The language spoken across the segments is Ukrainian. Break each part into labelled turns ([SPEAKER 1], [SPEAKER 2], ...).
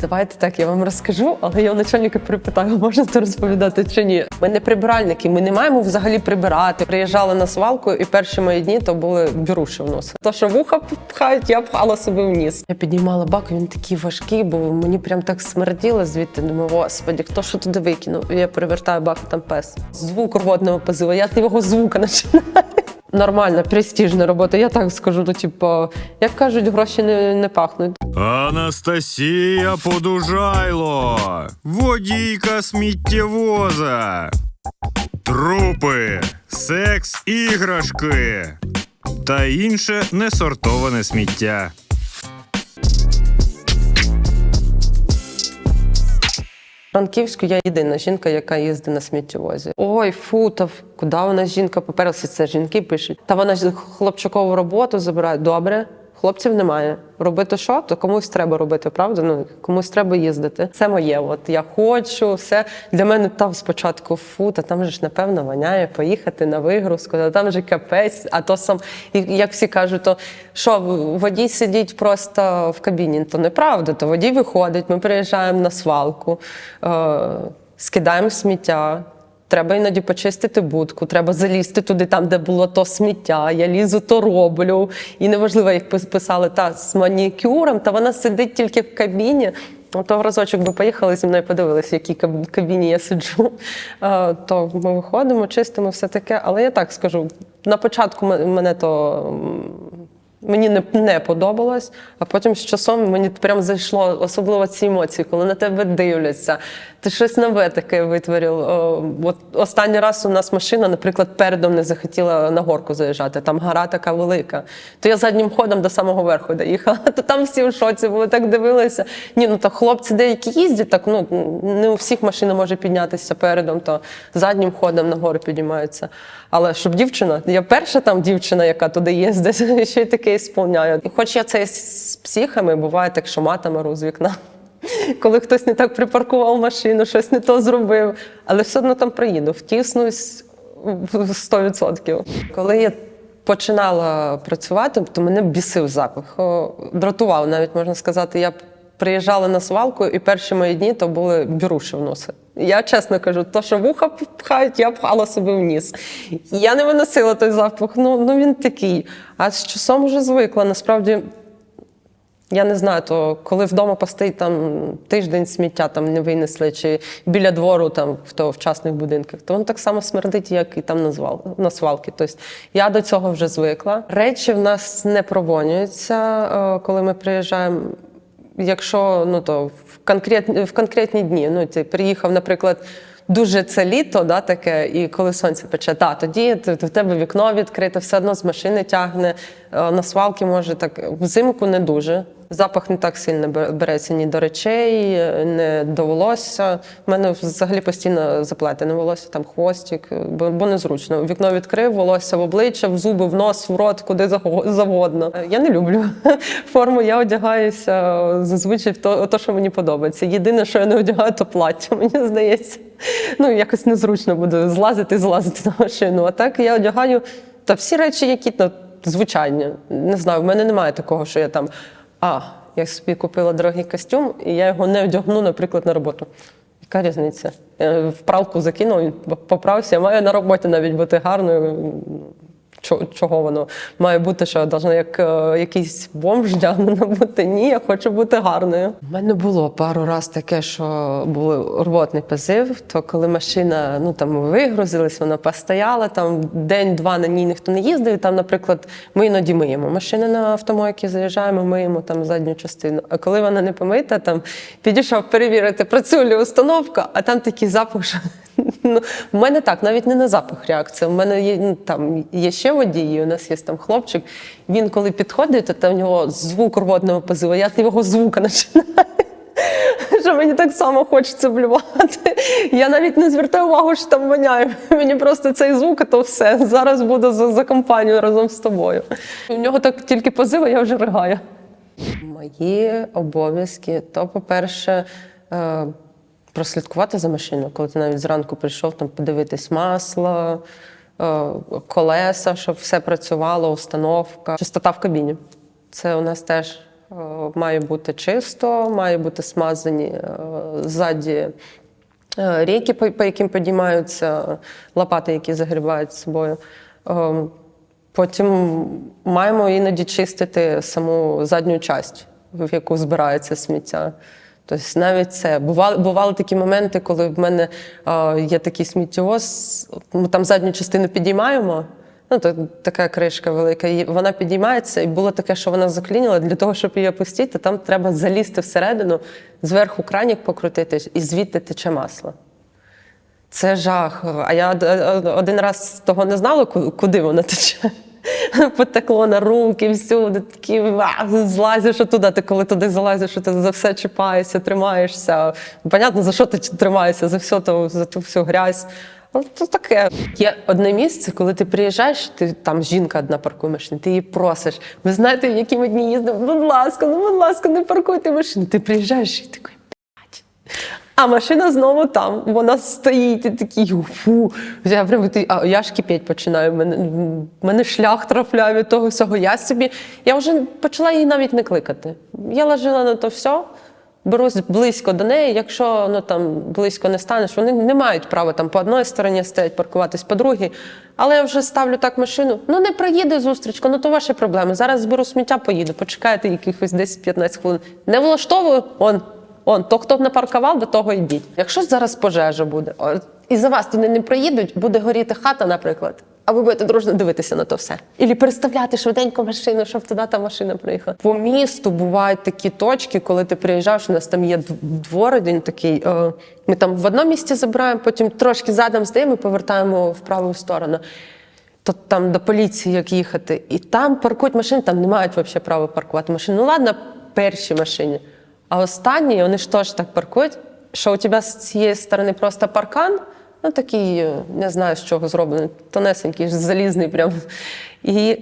[SPEAKER 1] Давайте так, я вам розкажу, але я у начальника перепитаю, можна це розповідати чи ні. Ми не прибиральники, ми не маємо взагалі прибирати. Приїжджали на свалку, і перші мої дні то були біруші в носи. То, що вуха пхають, я пхала собі вниз. Я піднімала бак, він такий важкий, бо мені прям так смерділо звідти. Думаю, господі, хто що туди викинув? Я перевертаю бак, там пес. Звук рвотного позиву, я його звука починаю. Нормальна, престижна робота. Я так скажу, ну типу, як кажуть, гроші не, не пахнуть.
[SPEAKER 2] Анастасія Подужайло, водійка сміттєвоза, трупи, секс іграшки та інше несортоване сміття.
[SPEAKER 1] Франківську я єдина жінка, яка їздить на сміттєвозі. Ой, фу, та куди вона жінка поперлася? Це жінки пишуть. Та вона ж хлопчакову роботу забирає. Добре, хлопців немає. Робити що? То комусь треба робити, правда? Ну комусь треба їздити. Це моє. От я хочу, все для мене там спочатку фу, та там же ж напевно воняє поїхати на вигрузку, та там же капець. А то сам, і як всі кажуть, то що водій сидить просто в кабіні, то неправда. То водій виходить, ми приїжджаємо на свалку, е, скидаємо сміття. Треба іноді почистити будку, треба залізти туди, там, де було то сміття. Я лізу, то роблю. І неважливо, як пис- писали та з манікюром, та вона сидить тільки в кабіні. То разочок би поїхали зі мною подивилися, в якій кабіні я сиджу. Е, То ми виходимо, чистимо все таке. Але я так скажу: на початку мене то. Мені не, не подобалось, а потім з часом мені прям зайшло, особливо ці емоції, коли на тебе дивляться. Ти щось нове таке витворив. О, От останній раз у нас машина, наприклад, передом не захотіла на горку заїжджати. Там гора така велика. То я заднім ходом до самого верху доїхала. То там всі в шоці були, так дивилися. Ні, ну так хлопці деякі їздять, так ну не у всіх машина може піднятися передом, то заднім ходом на гору піднімаються. Але щоб дівчина, я перша там дівчина, яка туди їздить, ще й таке ісполняю. І хоч я це з психами, буває так, що мата мару з вікна. Коли хтось не так припаркував машину, щось не то зробив, але все одно там приїду, втіснусь в 100%. Коли я починала працювати, то мене бісив запах. Дратував, навіть можна сказати, я приїжджала на свалку, і перші мої дні то були біруші в носи. Я чесно кажу, то, що вуха пхають, я пхала собі в ніс. Я не виносила той запах, ну, ну він такий. А з часом вже звикла. Насправді, я не знаю, то коли вдома постоїть там тиждень сміття там не винесли, чи біля двору там в то в частних будинках, то воно так само смердить, як і там на свалки. Тобто я до цього вже звикла. Речі в нас не провонюються, е, коли ми приїжджаємо. Якщо ну то в конкретні в конкретні дні, ну ти приїхав, наприклад. Дуже це літо, да, таке, і коли сонце пече, та тоді в тебе вікно відкрите, все одно з машини тягне, е, на свалки може так. Взимку не дуже. Запах не так сильно бер- береться ні до речей, е, не до волосся. У мене взагалі постійно заплетене волосся, там хвостик, е, бо, незручно. Вікно відкрив, волосся в обличчя, в зуби, в нос, в рот, куди завгодно. Е, Я не люблю форму. Я одягаюся зазвичай в то, то, що мені подобається. Єдине, що я не одягаю, то плаття, мені здається. Ну, якось незручно буде злазити і злазити на машину. А так я одягаю та всі речі, які ну, звичайні. Не знаю, в мене немає такого, що я там. А, я собі купила дорогий костюм, і я його не одягну, наприклад, на роботу. Яка різниця? Я в пралку закинув, він поправся. Я маю на роботі навіть бути гарною. Чо- Чого воно має бути, що я должна як е, якийсь бомж вдягнена бути? Ні, я хочу бути гарною. У мене було пару разів таке, що був рвотний позив. То коли машина, ну там ми вигрузились, вона постояла там день-два на ній ніхто не їздив. І Там, наприклад, ми іноді миємо машини на автомойки, заїжджаємо, миємо там задню частину. А коли вона не помита, там підійшов перевірити, працює установка, а там такий запах, що Ну, в мене так, навіть не на запах реакція. У мене є ну, там є ще водії, у нас є там хлопчик. Він коли підходить, то там в нього звук рвотного позиву, я його звука починаю. Що мені так само хочеться блювати. Я навіть не звертаю увагу, що там воняє. Мені просто цей звук, то все. Зараз буду за, за компанію разом з тобою. У нього так тільки позиви, я вже ригаю. Мої обов'язки, то, по-перше, е, прослідкувати за машиною, коли ти навіть зранку прийшов, там подивитись масло, е, колеса, щоб все працювало, установка, чистота в кабіні. Це у нас теж Е, Має бути чисто, має бути смазані е, ззаді рейки, по, яким підіймаються лопати, які загрібають з собою. Потім маємо іноді чистити саму задню часть, в яку збирається сміття. Тобто навіть це бували, бували такі моменти, коли в мене е, є такий сміттєвоз, ми там задню частину підіймаємо. Ну, то така кришка велика, і вона підіймається, і було таке, що вона заклініла. Для того, щоб її опустити, там треба залізти всередину, зверху кранік покрутити, і звідти тече масло. Це жах. А я од- од- один раз того не знала, куди воно тече. Потекло на руки, всюди такі злазиш туди. Ти коли туди залазиш, ти за все чіпаєшся, тримаєшся. Понятно, за що ти тримаєшся, за все то, за ту всю грязь. Але то таке. Є одне місце, коли ти приїжджаєш, ти там жінка одна паркує машину, ти її просиш. Ви знаєте, в які ми дні їздимо? Будь ласка, ну будь ласка, не паркуйте машину. Ти приїжджаєш і такий. А машина знову там, вона стоїть і такий фу. Я прям а я ж кипіть починаю. Мене, мене шлях трафляє від того всього. Я собі. Я вже почала її навіть не кликати. Я ложила на то все, берусь близько до неї. Якщо ну, там, близько не станеш, вони не мають права там по одній стороні стоять, паркуватись по другій. Але я вже ставлю так машину. Ну не проїде зустрічка, ну то ваші проблеми. Зараз зберу сміття, поїду. Почекайте якихось 10-15 хвилин. Не влаштовую, он. Он, то, хто напаркував, до того йдіть. Якщо зараз пожежа буде, і за вас туди не приїдуть, буде горіти хата, наприклад. А ви будете дружно дивитися на то все. Ілі переставляти швиденько машину, щоб туди та машина приїхала. По місту бувають такі точки, коли ти приїжджаєш, у нас там є дв- двор один такий. е, Ми там в одному місці забираємо, потім трошки задом здаємо і повертаємо в праву сторону. То там до поліції як їхати. І там паркують машини, там не мають взагалі права паркувати машини. Ну ладно, перші машини. А останні, вони ж теж так паркують, що у тебе з цієї сторони просто паркан, ну такий, е, не знаю, з чого зроблений, тонесенький, залізний прям. І,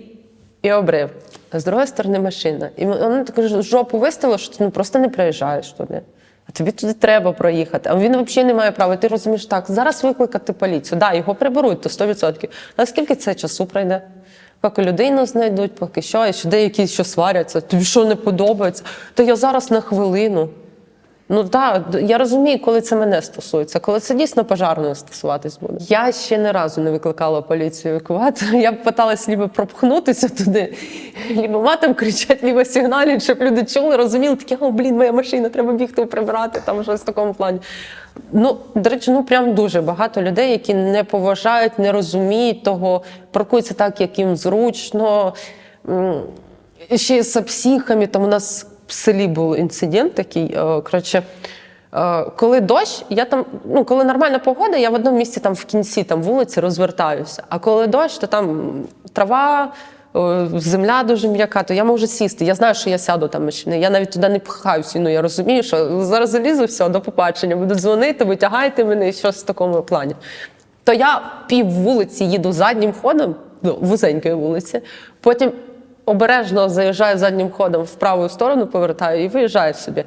[SPEAKER 1] і обрив. А з другої сторони машина. І вона таку жопу виставила, що ти ну, просто не приїжджаєш туди. А тобі туди треба проїхати. А він взагалі не має права. Ти розумієш, так, зараз викликати поліцію. Да, його приберуть, то 100%. Наскільки це часу пройде? Поки людину знайдуть, поки що, і ще деякі що сваряться. Тобі що не подобається? То я зараз на хвилину. Ну так, я розумію, коли це мене стосується, коли це дійсно пожарною стосуватись буде. Я ще не разу не викликала поліцію евакуатор. Я б питалась либо пропхнутися туди, либо матом кричати, либо сигналять, щоб люди чули, розуміли, такі, о, блін, моя машина, треба бігти прибрати, там щось в такому плані. Ну, до речі, ну прям дуже багато людей, які не поважають, не розуміють того, паркуються так, як їм зручно. Ще з психами, там у нас в селі був інцидент такий. е, Коротше, е, коли дощ, я там, ну коли нормальна погода, я в одному місці там в кінці там вулиці розвертаюся. А коли дощ, то там трава, е, земля дуже м'яка, то я можу сісти. Я знаю, що я сяду там. Я навіть туди не пхаюся. Ну я розумію, що зараз залізу, все, до побачення. Буду дзвонити, витягайте мене і щось в такому плані. То я пів вулиці їду заднім ходом, ну, вузенької вулиці, потім обережно заїжджаю заднім ходом в праву сторону, повертаю і виїжджаю собі.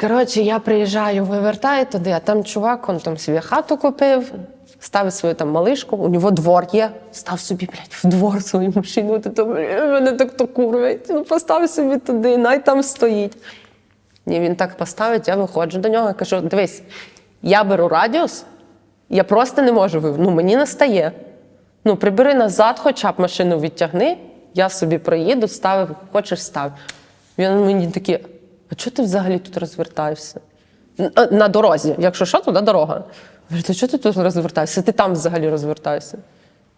[SPEAKER 1] Коротше, я приїжджаю, вивертаю туди, а там чувак, он там собі хату купив, ставить свою там малишку, у нього двор є, став собі, блядь, в двор свою машину, ти то, мене так то курвить, ну постав собі туди, най там стоїть. І він так поставить, я виходжу до нього і кажу: дивись, я беру радіус, я просто не можу. Ну, мені не стає. Ну, прибери назад, хоча б машину відтягни, я собі проїду, ставив, хочеш став. Він мені такий, а чого ти взагалі тут розвертаєшся? На дорозі. Якщо що, туди дорога. Говорю, то чого ти тут розвертаєшся? Ти там взагалі розвертаєшся.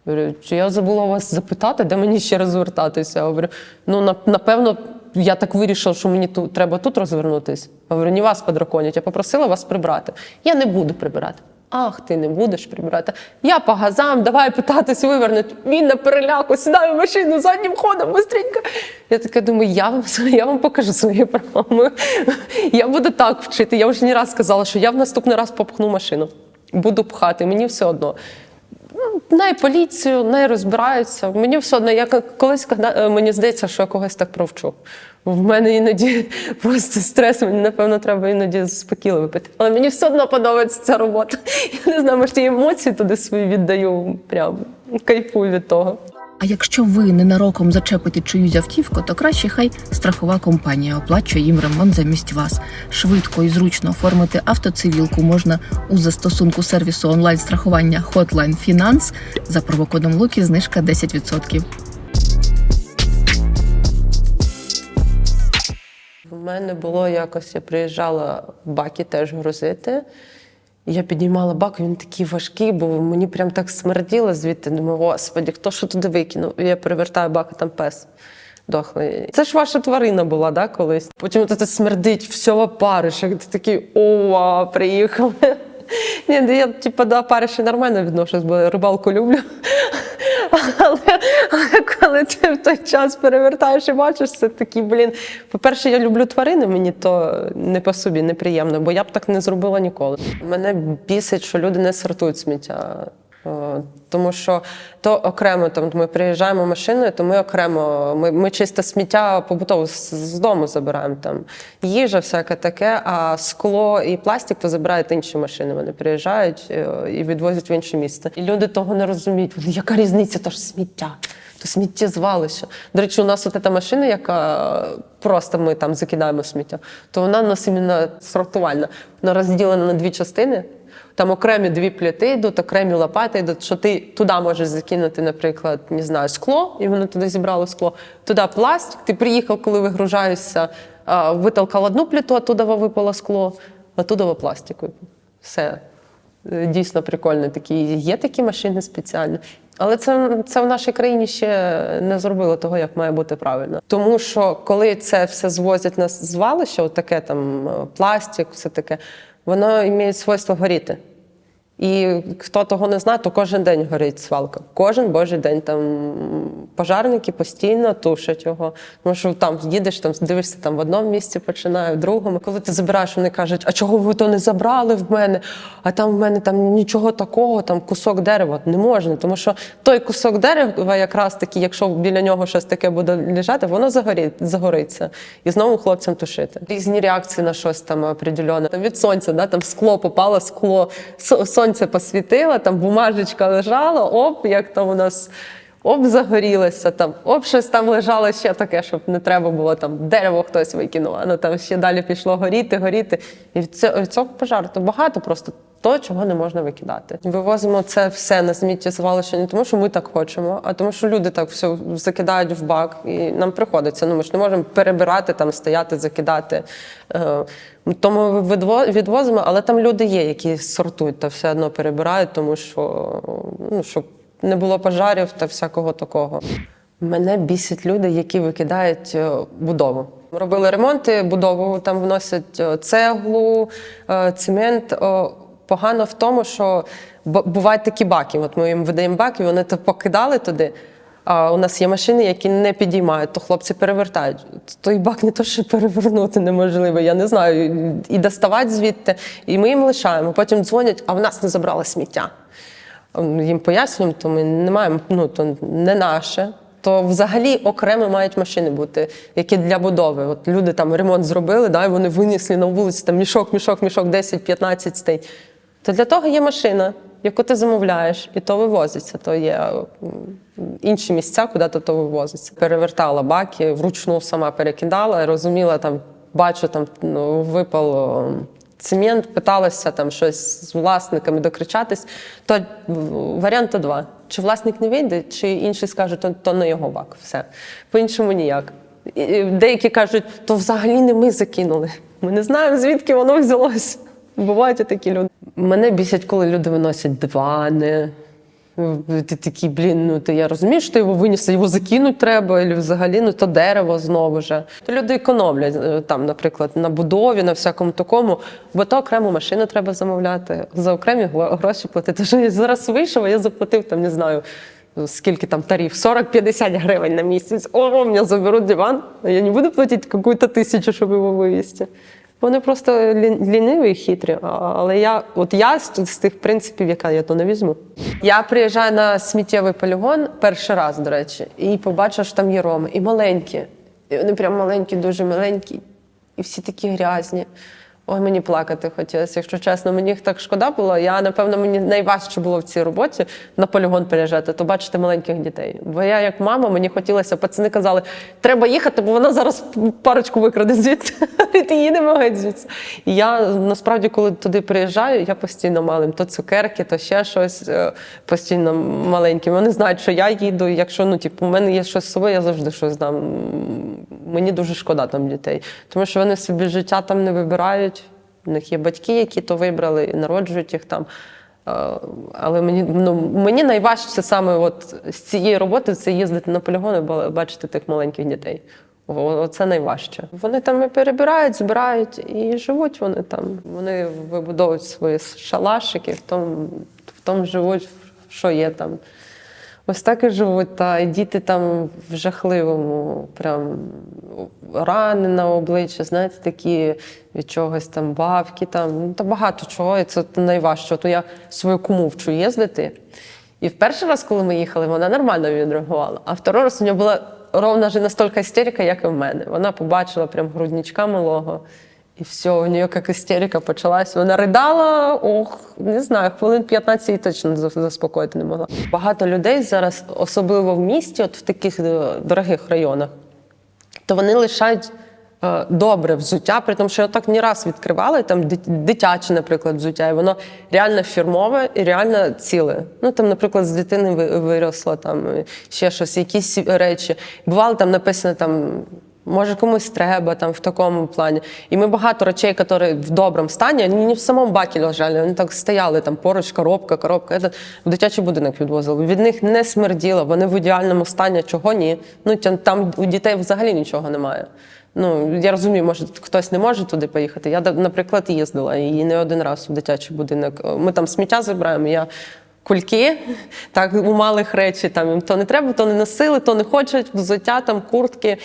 [SPEAKER 1] Говорю, чи я забула вас запитати, де мені ще розвертатися? Говорю, ну напевно, я так вирішила, що мені тут треба тут розвернутись. Я Говорю, не вас подраконять, я попросила вас прибрати. Я не буду прибирати. Ах, ти не будеш прибирати. Я по газам, давай питатись вивернуть. Він на переляку сідає в машину заднім ходом, быстренько. Я така думаю, я вам, я вам покажу свої права. Я буду так вчити. Я вже не раз сказала, що я в наступний раз попхну машину. Буду пхати, мені все одно. Ну, най поліцію, най розбираються. Мені все одно, я колись е, мені здається, що я когось так провчу. В мене іноді просто стрес, мені напевно треба іноді спокійно випити. Але мені все одно подобається ця робота. Я не знаю, може, я емоції туди свої віддаю, прям кайфую від того.
[SPEAKER 3] А якщо ви ненароком зачепите чиюсь автівку, то краще хай страхова компанія оплачує їм ремонт замість вас. Швидко і зручно оформити автоцивілку можна у застосунку сервісу онлайн страхування Hotline Finance за промокодом Луки знижка 10%.
[SPEAKER 1] Мене було якось, я приїжджала баки теж грузити. Я піднімала бак, він такий важкий, бо мені прям так смерділо звідти. Думаю, господі, хто що туди викинув? І я перевертаю бак, а там пес дохлий. Це ж ваша тварина була, да, колись. Потім це смердить, все париш, Як ти такий о, приїхали. Ні, ну я типу, до опариші нормально відношусь, бо рибалку люблю. Але, але коли ти в той час перевертаєш і бачиш, це такі, блін. По-перше, я люблю тварини, мені то не по собі неприємно, бо я б так не зробила ніколи. Мене бісить, що люди не сортують сміття. Е, Тому що то окремо там ми приїжджаємо машиною, то ми окремо, ми, ми чисте сміття побутово з, з дому забираємо там їжа, всяке таке. А скло і пластик то забирають інші машини. Вони приїжджають е, і відвозять в інше місце. І люди того не розуміють. Вони, яка різниця? То ж сміття. То сміттєзвалище. До речі, у нас от ця машина, яка просто ми там закидаємо сміття, то вона у нас іменно сортувальна. Вона розділена на дві частини. Там окремі дві плити йдуть, окремі лопати йдуть, що ти туди можеш закинути, наприклад, не знаю, скло, і воно туди зібрало скло. Туди пластик. Ти приїхав, коли вигружаєшся, витолкав одну плиту, а туди випало скло, а туди пластик. Все. Е, Дійсно прикольно. Такі є такі машини спеціальні. Але це, це в нашій країні ще не зробили того, як має бути правильно. Тому що коли це все звозять на звалище, от таке там е, пластик, все таке, воно має свойство горіти. І хто того не знає, то кожен день горить свалка. Кожен божий день там пожарники постійно тушать його. Тому що там їдеш, там дивишся там в одному місці, починає, в другому. Коли ти забираєш, вони кажуть, а чого ви то не забрали в мене? А там в мене там нічого такого, там кусок дерева не можна. Тому що той кусок дерева, якраз таки, якщо біля нього щось таке буде лежати, воно загорить, загориться. І знову хлопцям тушити. Різні реакції на щось там определенне. Там від сонця, да, там скло попало, скло, со- сонце посвітило, там бумажечка лежала, оп, як там у нас. Оп, загорілося там, оп, щось там лежало ще таке, щоб не треба було там дерево хтось викинув, а ну там ще далі пішло горіти, горіти. І від цього, пожару то багато просто того, чого не можна викидати. Вивозимо це все на сміттєзвалище не тому, що ми так хочемо, а тому, що люди так все закидають в бак, і нам приходиться. Ну ми ж не можемо перебирати там, стояти, закидати. Е, Тому відво- відвозимо, але там люди є, які сортують та все одно перебирають, тому що ну, щоб не було пожарів та всякого такого. Мене бісять люди, які викидають е, будову. Робили ремонти, будову там вносять е, цеглу, е, цемент. Погано в тому, що бу- бувають такі баки. От ми їм видаємо баки, вони то покидали туди. А у нас є машини, які не підіймають, то хлопці перевертають. Той бак не то, що перевернути неможливо. Я не знаю. І доставати звідти. І ми їм лишаємо. Потім дзвонять, а в нас не забрали сміття їм пояснюємо, то ми не маємо, ну то не наше. То взагалі окремо мають машини бути, які для будови. От люди там ремонт зробили, да, і вони винесли на вулицю там мішок, мішок, мішок, 10-15 стоїть. То для того є машина, яку ти замовляєш, і то вивозиться. То є інші місця, куди то, то вивозиться. Перевертала баки, вручну сама перекидала, розуміла там, бачу, там ну, випало цемент, питалася там щось з власниками докричатись, то варіант два. Чи власник не вийде, чи інший скаже, то, то не його бак. Все. По-іншому ніяк. Деякі кажуть, то взагалі не ми закинули. Ми не знаємо, звідки воно взялося. Бувають і такі люди. Мене бісять, коли люди виносять дивани. Ти такий, блін, ну ти я розумію, що ти його виніс, його закинуть треба, або взагалі ну то дерево знову ж. То люди економлять е, там, наприклад, на будові, на всякому такому, бо то окрему машину треба замовляти, за окремі гроші платити. Що я зараз вийшов, а я заплатив там, не знаю. Скільки там тариф? 40-50 гривень на місяць. О, мене заберуть диван, а я не буду платити якусь тисячу, щоб його вивезти. Вони просто ліниві і хитрі. Але я, от я з, тих принципів, яка я то не візьму. Я приїжджаю на сміттєвий полігон перший раз, до речі, і побачила, що там є роми. І маленькі. І вони прям маленькі, дуже маленькі. І всі такі грязні. Ой, мені плакати хотілося, якщо чесно, мені їх так шкода було. Я, напевно, мені найважче було в цій роботі на полігон переїжджати, то бачити маленьких дітей. Бо я, як мама, мені хотілося, пацани казали, треба їхати, бо вона зараз парочку викраде звідти. І ти їдемо геть звідси. Я насправді, коли туди приїжджаю, я постійно малим то цукерки, то ще щось е, постійно маленьким. Вони знають, що я їду. Якщо ну, типу, у мене є щось з я завжди щось дам. Мені дуже шкода там дітей, тому що вони собі життя там не вибирають. У них є батьки, які то вибрали, і народжують їх там. Е, Але мені ну мені найважче саме от з цієї роботи це їздити на полігони, бачити тих маленьких дітей. О, Це найважче. Вони там і перебирають, збирають і живуть вони там. Вони вибудовують свої шалашики, в тому, в тому живуть, що є там. Ось так і живуть, та і діти там в жахливому, прям рани на обличчі, знаєте, такі від чогось там бабки, там ну, та багато чого. І це найважче. От я свою куму вчу їздити. І в перший раз, коли ми їхали, вона нормально відреагувала. А второй раз у нього була ровно ж настільки істерика, як і в мене. Вона побачила прям грудничка малого. І все, у нее як істерика почалась. Вона ридала, ох, не знаю, хвилин 15 її точно заспокоїти не могла. Багато людей зараз, особливо в місті, от в таких е, дорогих районах, то вони лишають е, добре взуття, при тому, що я так не раз відкривала, і там дитяче, наприклад, взуття, і воно реально фірмове і реально ціле. Ну там, наприклад, з дитини виросло там е, ще щось, якісь речі. Бувало там написано там. Може, комусь треба там в такому плані. І ми багато речей, які в доброму стані, вони не в самому бакі лежали, вони так стояли, там поруч, коробка, коробка. Этот, в дитячий будинок відвозили. Від них не смерділо, вони в ідеальному стані, чого ні. Ну там у дітей взагалі нічого немає. Ну, я розумію, може, хтось не може туди поїхати. Я, наприклад, їздила і не один раз в дитячий будинок. Ми там сміття забираємо. Я кульки, так у малих речі там їм то не треба, то не носили, то не хочуть, взуття, там куртки.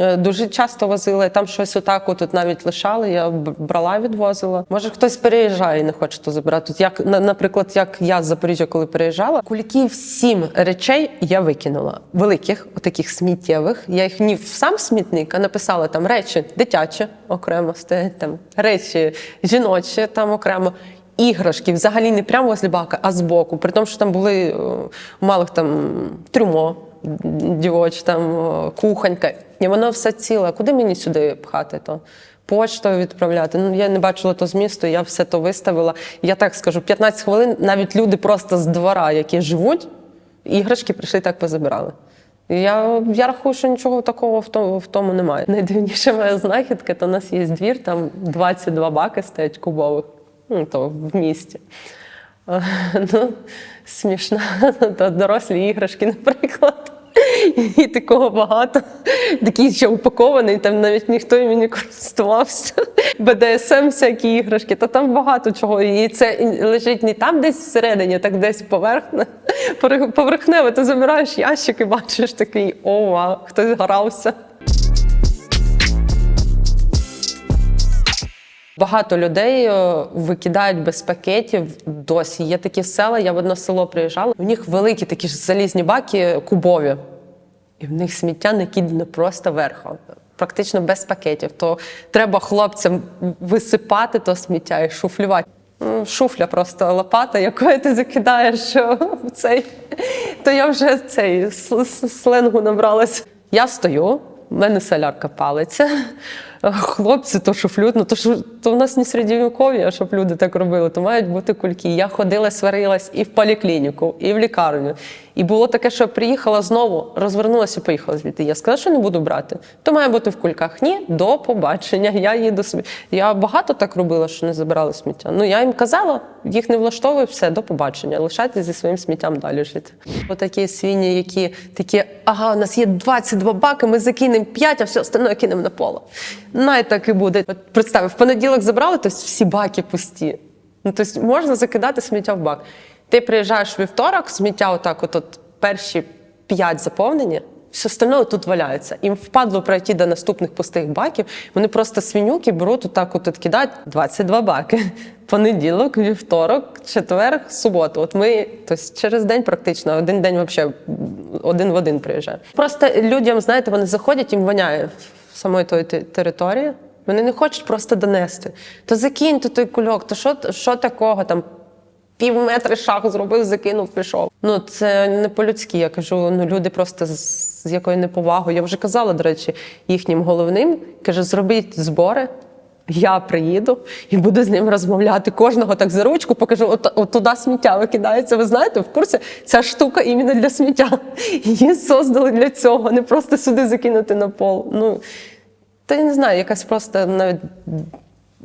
[SPEAKER 1] Е, Дуже часто возили, там щось отак от тут навіть лишали, я брала, відвозила. Може, хтось переїжджає і не хоче то забирати. Тут як, на- наприклад, як я з Запоріжжя, коли переїжджала, кульків сім речей я викинула. Великих, таких сміттєвих. Я їх ні в сам смітник, а написала там речі дитячі окремо стоять, там речі жіночі там окремо. Іграшки взагалі не прямо возле бака, а збоку. При тому, що там були е, малих там трюмо, дівоч, там кухонька. І воно все ціле. Куди мені сюди пхати то? Поштою відправляти. Ну я не бачила то змісту, я все то виставила. Я так скажу, 15 хвилин навіть люди просто з двора, які живуть, іграшки прийшли так позабирали. Я, я рахую, що нічого такого в тому, в тому немає. Найдивніша моя знахідка, то у нас є двір, там 22 баки стоять кубових, ну то в місті. Е, Ну, смішно. То дорослі іграшки, наприклад. І такого багато. Такий ще упакований, там навіть ніхто іми не користувався. БДСМ всякі іграшки, та там багато чого. І це лежить не там десь всередині, так десь поверхне. Поверхневе, ти забираєш ящик і бачиш такий, о, вау, хтось грався. Багато людей е, викидають без пакетів досі. Є такі села, я в одне село приїжджала. У них великі такі ж залізні баки кубові, і в них сміття накидане просто верхом. Практично без пакетів. То треба хлопцям висипати то сміття і шуфлювати. Ну, Шуфля просто лопата, якою ти закидаєш е, в цей. То я вже цей сленгу набралась. Я стою, в мене солярка палиться. Хлопці то шуфлють, ну то ж то в нас не середньовіков'я, щоб люди так робили, то мають бути кульки. Я ходила, сварилась і в поліклініку, і в лікарню. І було таке, що я приїхала знову, розвернулася і поїхала звідти. Я сказала, що не буду брати. То має бути в кульках. Ні, до побачення. Я їду собі. Я багато так робила, що не забирали сміття. Ну я їм казала, їх не влаштовує, все, до побачення. Лишайтесь зі своїм сміттям далі жити. Отакі свині, які такі, ага, у нас є 22 баки, ми закинемо 5, а все остальне кинемо на поле. Най так і буде. От представив, в понеділок забрали, то всі баки пусті. Ну, тобто можна закидати сміття в бак. Ти приїжджаєш вівторок, сміття отак, от, перші п'ять заповнені, все остальне тут валяється. Їм впадло пройти до наступних пустих баків. Вони просто свинюки беруть отак, от, от кидають 22 баки. Понеділок, вівторок, четвер, суботу. От ми тобто, через день практично один день взагалі один в один приїжджаємо. Просто людям, знаєте, вони заходять, їм воняє самої тої території. Вони не хочуть просто донести. То закиньте той кульок, то що, що такого там? Пів метри шаг зробив, закинув, пішов. Ну це не по-людськи. Я кажу, ну люди просто з, якою неповагою. Я вже казала, до речі, їхнім головним каже: зробіть збори. Я приїду і буду з ним розмовляти. Кожного так за ручку покажу, от, от туди сміття викидається. Ви знаєте, в курсі ця штука іменно для сміття. Її создали для цього, не просто сюди закинути на пол. Ну та я не знаю, якась просто навіть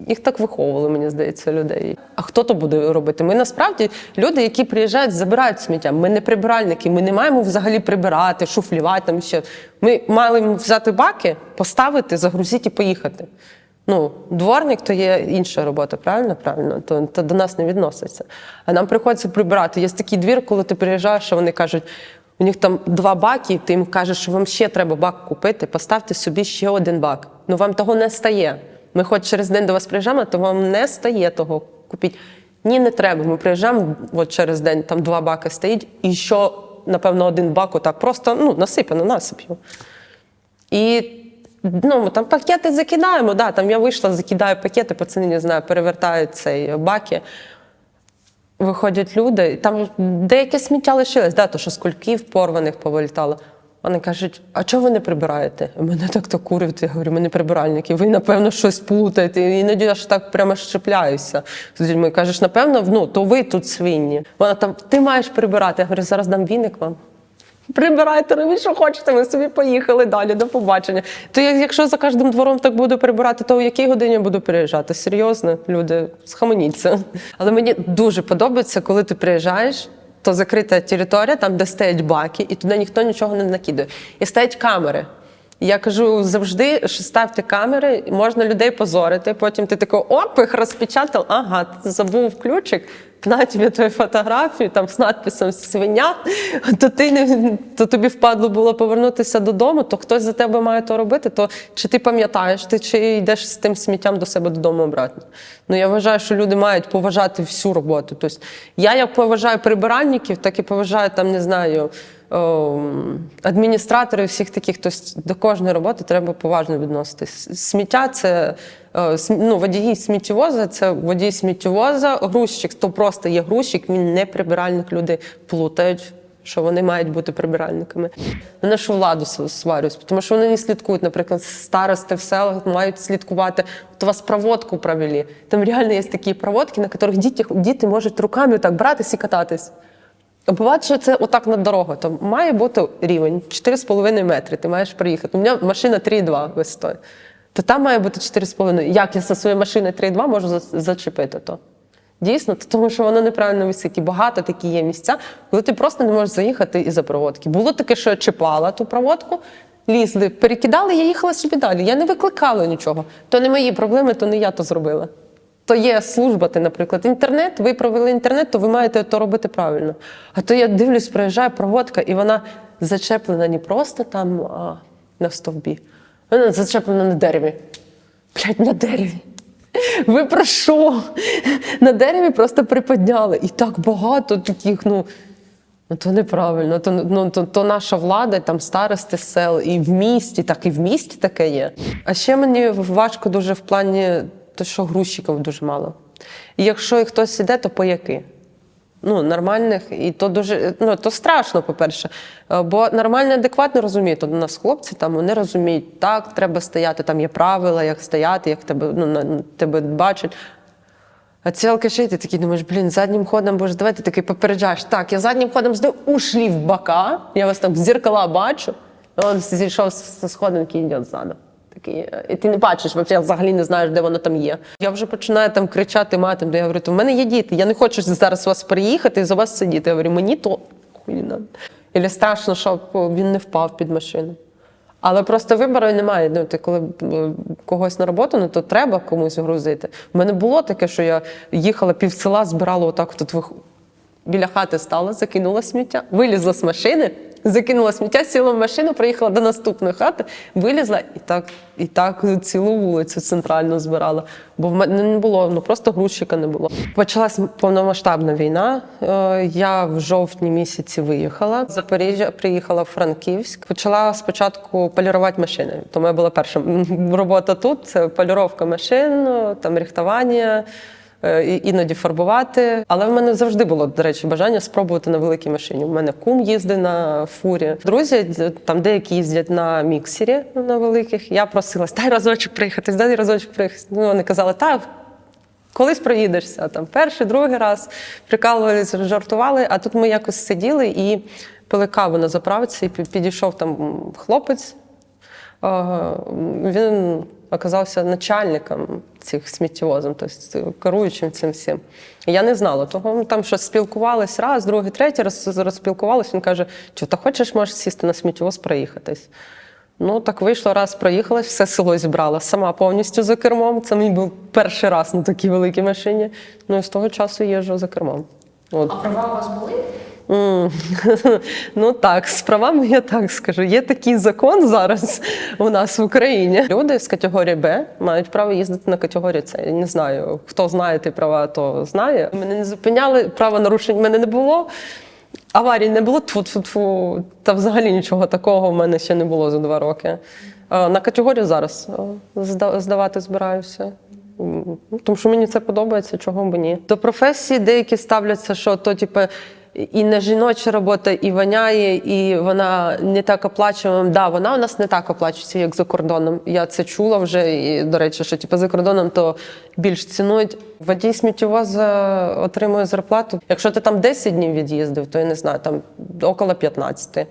[SPEAKER 1] їх так виховували, мені здається, людей. А хто то буде робити? Ми насправді люди, які приїжджають, забирають сміття. Ми не прибиральники, ми не маємо взагалі прибирати, шуфлювати там ще. Ми мали взяти баки, поставити, загрузити і поїхати. Ну, дворник то є інша робота, правильно? Правильно, то, то до нас не відноситься. А нам приходиться прибирати. Є такий двір, коли ти приїжджаєш, вони кажуть, у них там два баки, і ти їм кажеш, що вам ще треба бак купити, поставте собі ще один бак. Ну вам того не стає. Ми хоч через день до вас приїжджаємо, то вам не стає того купіть. Ні, не треба. Ми приїжджаємо от через день, там два баки стоїть, і що, напевно, один бак отак просто ну, насипано, насип'ю. І ну, там пакети закидаємо. Да, там я вийшла, закидаю пакети, пацани не знаю, перевертають цей баки. Виходять люди, і там деяке сміття лишилось, да, то що з порваних повилітало. Вони кажуть, а чого ви не прибираєте? І Мене так то курить. Я говорю, ми не прибиральники, ви, напевно, щось плутаєте. І іноді аж так прямо щепляюся з людьми. Кажеш, напевно, ну, то ви тут свинні. Вона там, ти маєш прибирати. Я говорю, зараз дам віник вам. Прибирайте, робіть, що хочете, ми собі поїхали далі, до побачення. То я- якщо за кожним двором так буду прибирати, то у якій годині я буду приїжджати? Серйозно, люди, схаменіться. Але мені дуже подобається, коли ти приїжджаєш, то закрита територія, там, де стоять баки, і туди ніхто нічого не накидає. І стоять камери. Я кажу завжди, що ставте камери, можна людей позорити. Потім ти такий, оп, їх розпечатав, ага, ти забув ключик, на тобі твою фотографію там з надписом свиня, то ти не то тобі впадло було повернутися додому, то хтось за тебе має то робити. То чи ти пам'ятаєш, ти чи йдеш з тим сміттям до себе додому обратно? Ну я вважаю, що люди мають поважати всю роботу. Тобто я як поважаю прибиральників, так і поважаю там, не знаю. О, Адміністратори всіх таких, тобто до кожної роботи треба поважно відноситись. Сміття це е, ну, водії сміттєвоза, це водій сміттєвоза, грузчик, то просто є грузчик, він не прибиральник. Люди плутають, що вони мають бути прибиральниками. На нашу владу сварюсь, тому що вони не слідкують. Наприклад, старости в селах мають слідкувати. От у вас проводку провели. Там реально є такі проводки, на яких діти, діти можуть руками так братись і кататись. Буває, що це отак на дорогу. То має бути рівень 4,5 метри. Ти маєш приїхати. У мене машина 3,2 висотою. То там має бути 4,5. Як я зі своєї машини 3,2 можу зачепити то? Дійсно, то тому що воно неправильно висить. І багато такі є місця, коли ти просто не можеш заїхати із-за проводки. Було таке, що я чіпала ту проводку, лізли, перекидали, я їхала собі далі. Я не викликала нічого. То не мої проблеми, то не я то зробила. То є служба, ти, наприклад, інтернет, ви провели інтернет, то ви маєте то робити правильно. А то я дивлюсь, проїжджає проводка, і вона зачеплена не просто там а, на стовбі, вона зачеплена на дереві. Блядь, на дереві. Ви про що? На дереві просто приподняли. І так багато таких, ну. Ну, то неправильно, то, ну, то, то наша влада, там старости сел, і в місті, так і в місті таке є. А ще мені важко дуже в плані, то, що грузчиків дуже мало. І якщо і хтось іде, то пояки. Ну, нормальних, і то дуже ну, то страшно, по-перше. Е, Бо нормально, адекватно розуміють. У нас хлопці там вони розуміють, так, треба стояти, там є правила, як стояти, як тебе, ну, тебе бачать. А ці алкаші, ти такий думаєш, блін, заднім ходом, боже, давай ти такий попереджаєш. Так, я заднім ходом здаю, ушлі в бока, я вас там з зеркала бачу. І він зійшов з сходинки і йде ззаду. Такий, е, і ти не бачиш, взагалі, не знаєш, де воно там є. Я вже починаю там кричати матом, де я говорю, то в мене є діти, я не хочу зараз у вас приїхати і за вас сидіти. Я говорю, мені то хуй не надо. Ілі страшно, щоб він не впав під машину. Але просто вибору немає. Ну, ти коли е, когось на роботу, ну то треба комусь грузити. У мене було таке, що я їхала пів села, збирала отак тут вих... біля хати стала, закинула сміття, вилізла з машини, закинула сміття, сіла в машину, приїхала до наступної хати, вилізла і так, і так цілу вулицю центральну збирала. Бо в мене не було, ну просто грузчика не було. Почалась повномасштабна війна. Е, Я в жовтні місяці виїхала. З Запоріжжя приїхала в Франківськ. Почала спочатку полірувати машини. То моя була перша робота тут. Це поліровка машин, там рихтування. Е, Іноді фарбувати, але в мене завжди було, до речі, бажання спробувати на великій машині. У мене кум їздить на фурі. Друзі там деякі їздять на міксері на великих. Я просилась, дай разочок приїхати, дай разочок приїхати. Ну, вони казали, та Колись проїдешся, там перший, другий раз прикалувалися, жартували. А тут ми якось сиділи і пили каву на заправці, і підійшов там хлопець. Він оказався начальником цих сміттєвозів, тобто керуючим цим всім. Я не знала того. Там щось спілкувались раз, другий, третій раз розспілкувалися. Він каже: що ти хочеш, можеш сісти на сміттєвоз, проїхатись. Ну, так вийшло, раз проїхала, все село зібрала сама повністю за кермом. Це мій був перший раз на такій великій машині. Ну і з того часу їжджу за кермом. От.
[SPEAKER 3] А права у вас були?
[SPEAKER 1] Ну так, з правами я так скажу. Є такий закон зараз у нас в Україні. Люди з категорії Б мають право їздити на категорію С. Я не знаю, хто знає ті права, то знає. Мене не зупиняли, правонарушень в мене не було. Аварій не було тфу-тфу-тфу. Та взагалі нічого такого в мене ще не було за два роки. На категорію зараз здавати збираюся. Ну, Тому що мені це подобається, чого б ні. До професії деякі ставляться, що то, типу, і не жіноча робота, і воняє, і вона не так оплачувана. Да, вона у нас не так оплачується, як за кордоном. Я це чула вже. І, до речі, що типу, за кордоном то більш цінують. Водій сміттєвоза отримує зарплату. Якщо ти там 10 днів від'їздив, то я не знаю, там около 15.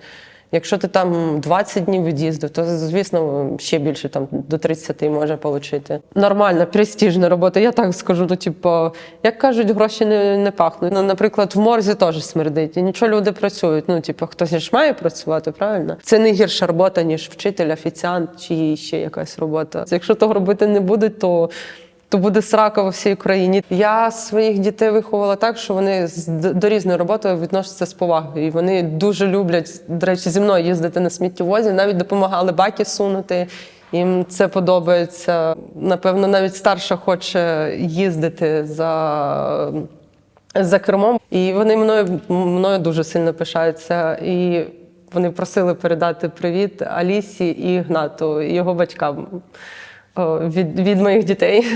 [SPEAKER 1] Якщо ти там 20 днів від'їздив, то звісно ще більше там до 30 може отримати. Нормальна, престижна робота. Я так скажу. Ну, типу, як кажуть, гроші не, не пахнуть. Ну, наприклад, в морзі теж смердить. І нічого люди працюють. Ну, типу, хтось ж має працювати, правильно? Це не гірша робота, ніж вчитель, офіціант чи ще якась робота. Якщо того робити не будуть, то то буде срака во всій країні. Я своїх дітей виховувала так, що вони до різної роботи відносяться з повагою. І вони дуже люблять, до речі, зі мною їздити на сміттєвозі, навіть допомагали баки сунути. Їм це подобається. Напевно, навіть старша хоче їздити за, за кермом. І вони мною, мною дуже сильно пишаються. І вони просили передати привіт Алісі і Гнату, його батькам від, від моїх дітей.